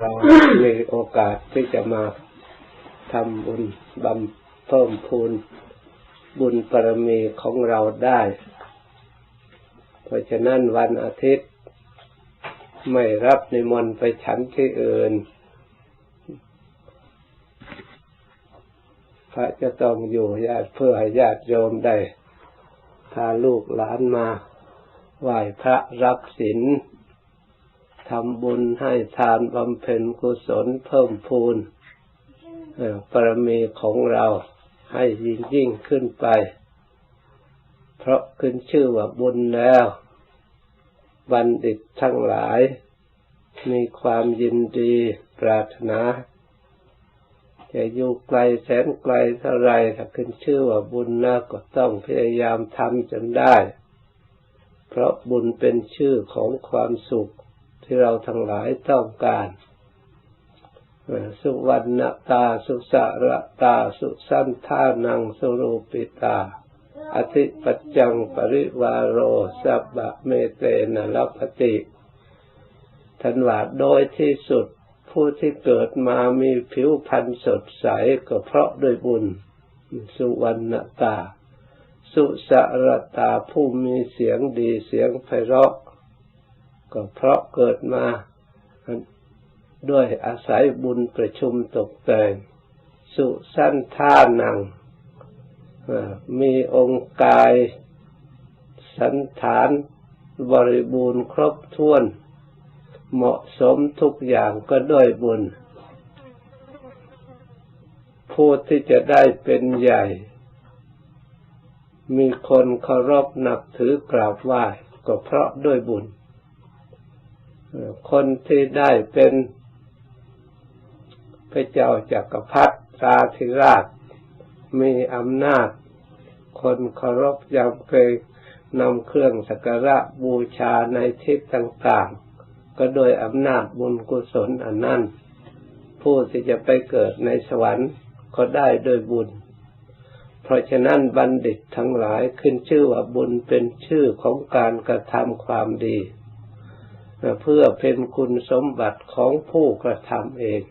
เรามีโอกาสที่จะมาทำบุญบำเพิ่มพูนบุญปรมีของเราได้ เพราะฉะนั้นวันอาทิตย์ ไม่รับในมนต์ไปฉันที่อื่น พระจะต้องอยู่ญาติเพื่อให้ญาติโยมได้พาลูกหลานมาไหว้พระรับศีล ทำบุญให้ทานบำเพ็ญกุศลเพิ่มพูนปรมีของเราให้ยิ่งยิ่งขึ้นไป เพราะขึ้นชื่อว่าบุญแล้ว บัณฑิตทั้งหลาย มีความยินดีปรารถนา จะอยู่ไกลแสนไกลเท่าไรถ้าขึ้นชื่อว่าบุญนะก็ต้องพยายามทำจนได้ เพราะบุญเป็นชื่อของความสุข ที่เราทั้งหลายต้องการสุวรรณตา สุสระตา สุสันทานัง สุรูปิตา อธิปัจจังปริวารโร สับบะเมเตนะลัพติทันว่าโดยที่สุดผู้ที่เกิดมามีผิวพรรณสดใสก็เพราะด้วยบุญ สุวรรณตา สุสระตาผู้มีเสียงดีเสียงไพเราะ ก็เพราะเกิดมาด้วยอาศัยบุญประชุมตกแต่งสุสั้นท่านัง มีองค์กาย สันฐาน บริบูรณ์ครบถ้วน เหมาะสมทุกอย่างก็ด้วยบุญ ผู้ที่จะได้เป็นใหญ่ มีคนเคารพนับถือกราบไหว้ก็เพราะด้วยบุญ คนที่ได้เป็นพระเจ้าจากักรพรรดิราธิราช มีอำนาจ คนเคารพยำเกรงนำเครื่องสักการะบูชาในทิศต่างๆ ก็โดยอำนาจบุญกุศลอันนั้น ผู้ที่จะไปเกิดในสวรรค์ก็ได้โดยบุญ เพราะฉะนั้นบัณฑิตทั้งหลายขึ้นชื่อว่าบุญเป็นชื่อของการกระทำความดี เพื่อเป็นคุณสมบัติของผู้กระทำเอง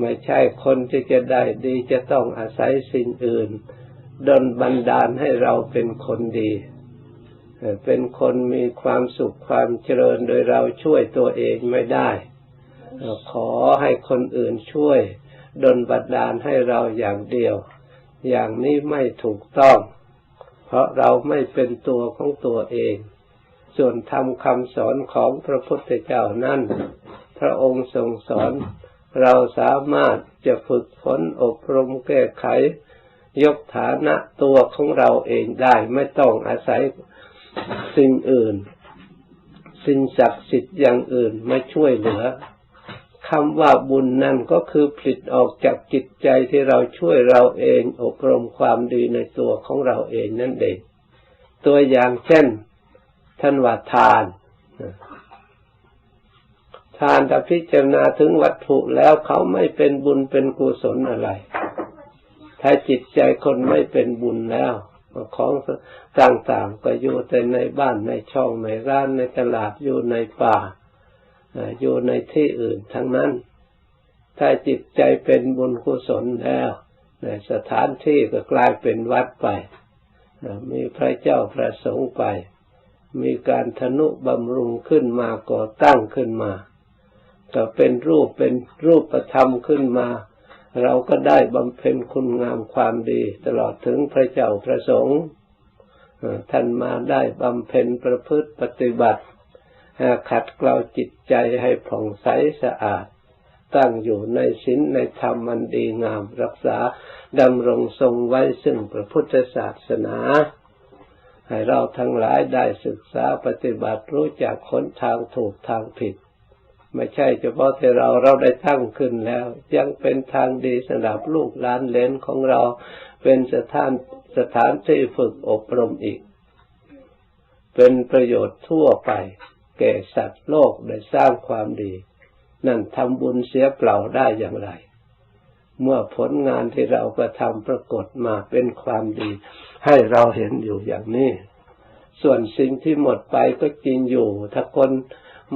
ไม่ใช่คนที่จะได้ดีจะต้องอาศัยสิ่งอื่นดนบันดาลให้เราเป็นคนดี เป็นคนมีความสุขความเจริญโดยเราช่วยตัวเองไม่ได้ ขอให้คนอื่นช่วยดนบันดาลให้เราอย่างเดียว อย่างนี้ไม่ถูกต้อง เพราะเราไม่เป็นตัวของตัวเอง ส่วนธรรมคำสอนของพระพุทธเจ้านั้น พระองค์ทรงสอน เราสามารถจะฝึกฝนอบรมแก้ไข ยกฐานะตัวของเราเองได้ไม่ต้องอาศัยสิ่งอื่น สิ่งศักดิ์สิทธิ์อย่างอื่นมาช่วยเหลือคำว่าบุญนั่นก็คือผลิตออกจากจิตใจที่เราช่วยเราเองอบรมความดีในตัวของเราเองนั่นเอง ตัวอย่างเช่น ท่านว่าทาน ทานถ้าพิจารณาถึงวัตถุแล้วเขาไม่เป็นบุญเป็นกุศลอะไร ถ้าจิตใจคนไม่เป็นบุญแล้วของต่างๆก็อยู่แต่ในบ้านในช่องในร้านในตลาดอยู่ในป่าอยู่ในที่อื่นทั้งนั้น ถ้าจิตใจเป็นบุญกุศลแล้วในสถานที่ก็กลายเป็นวัดไป มีพระเจ้าพระสงฆ์ไป มีการทนุบำรุงขึ้นมาก่อตั้งขึ้นมา ก็เป็นรูปเป็นรูปธรรมขึ้นมา เราก็ได้บำเพ็ญคุณงามความดี ตลอดถึงพระเจ้าพระสงฆ์ท่านมาได้บำเพ็ญประพฤติปฏิบัติขัดเกลาจิตใจให้ผ่องใสสะอาด ตั้งอยู่ในศีลในธรรมมันดีงาม รักษาดำรงทรงไว้ซึ่งพระพุทธศาสนา ให้เราทั้งหลายได้ศึกษาปฏิบัติรู้จักคนทางถูกทางผิด ไม่ใช่เฉพาะที่เราเราได้ตั้งขึ้นแล้ว ยังเป็นทางดีสำหรับลูกหลานเลนของเราเป็นสถานสถานที่ฝึกอบรมอีก เป็นประโยชน์ทั่วไป แก่สัตว์โลกได้สร้างความดี นั่นทำบุญเสียเปล่าได้อย่างไร เมื่อผลงานที่เรากระทำปรากฏมาเป็นความดี ให้เราเห็นอยู่อย่างนี้ ส่วนสิ่งที่หมดไปก็จริงอยู่ ถ้าคน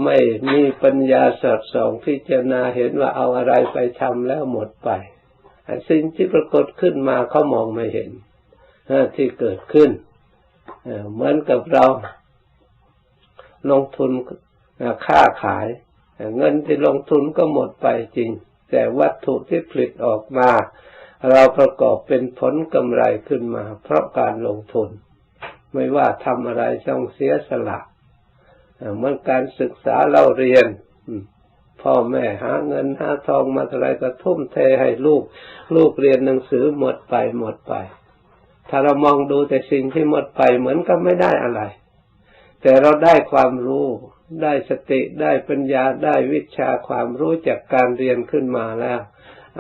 ไม่มีปัญญาสอดส่องพิจารณาเห็นว่าเอาอะไรไปทำแล้วหมดไป สิ่งที่ปรากฏขึ้นมาเขามองไม่เห็นที่เกิดขึ้นเหมือนกับเราลงทุนค่าขาย เงินที่ลงทุนก็หมดไปจริง แต่วัตถุที่ผลิตออกมา เราประกอบเป็นผลกำไรขึ้นมา เพราะการลงทุน ไม่ว่าทำอะไรต้องเสียสละเหมือนการศึกษาเราเรียนพ่อแม่หาเงินหาทองมาอะไรก็ทุ่มเทให้ลูก ลูกเรียนหนังสือหมดไปหมดไป ถ้าเรามองดูแต่สิ่งที่หมดไปเหมือนกับไม่ได้อะไร แต่เราได้ความรู้ได้สติได้ปัญญาได้วิชาความรู้จากการเรียนขึ้นมาแล้ว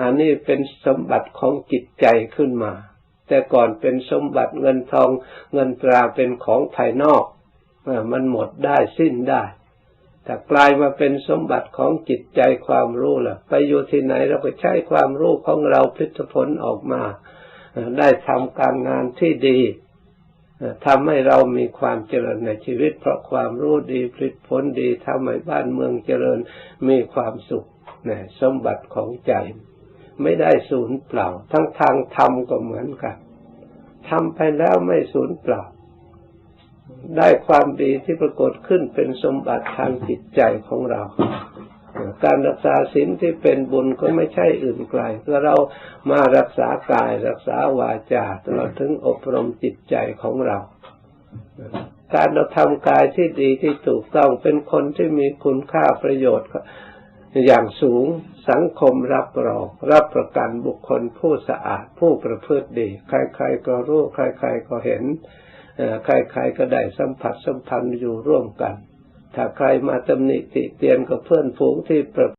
อันนี้เป็นสมบัติของจิตใจขึ้นมา แต่ก่อนเป็นสมบัติเงินทองเงินตราเป็นของภายนอกมันหมดได้สิ้นได้ถ้ากลายมาเป็นสมบัติของจิตใจความรู้ล่ะ ไปอยู่ที่ไหนเราก็ใช้ความรู้ของเราพิจผลออกมา ได้ทำการงานที่ดีทำให้เรามีความเจริญในชีวิต เพราะความรู้ดีผลิตผลดีทำให้บ้านเมืองเจริญมีความสุขสมบัติของใจ ไม่ได้สูญเปล่า ทั้งทางธรรมก็เหมือนกันทำไปแล้วไม่สูญเปล่า ได้ความดีที่ปรากฏขึ้นเป็นสมบัติทางจิตใจของเรา การรักษาศีลที่เป็นบุญก็ไม่ใช่อื่นไกลเพื่อเรามารักษากายรักษาวาจาตลอดถึงอบรมจิตใจของเราการเราทำกายที่ดีที่ถูกต้องเป็นคนที่มีคุณค่าประโยชน์ อย่างสูงสังคมรับรองรับประกันบุคคลผู้สะอาดผู้ประพฤติดี ใครๆก็รู้ ใครๆก็เห็นใครๆก็ได้สัมผัสสัมพันธ์อยู่ร่วมกัน ถ้าใครมาตำหนิติเตียนกับเพื่อนฝูงที่ประ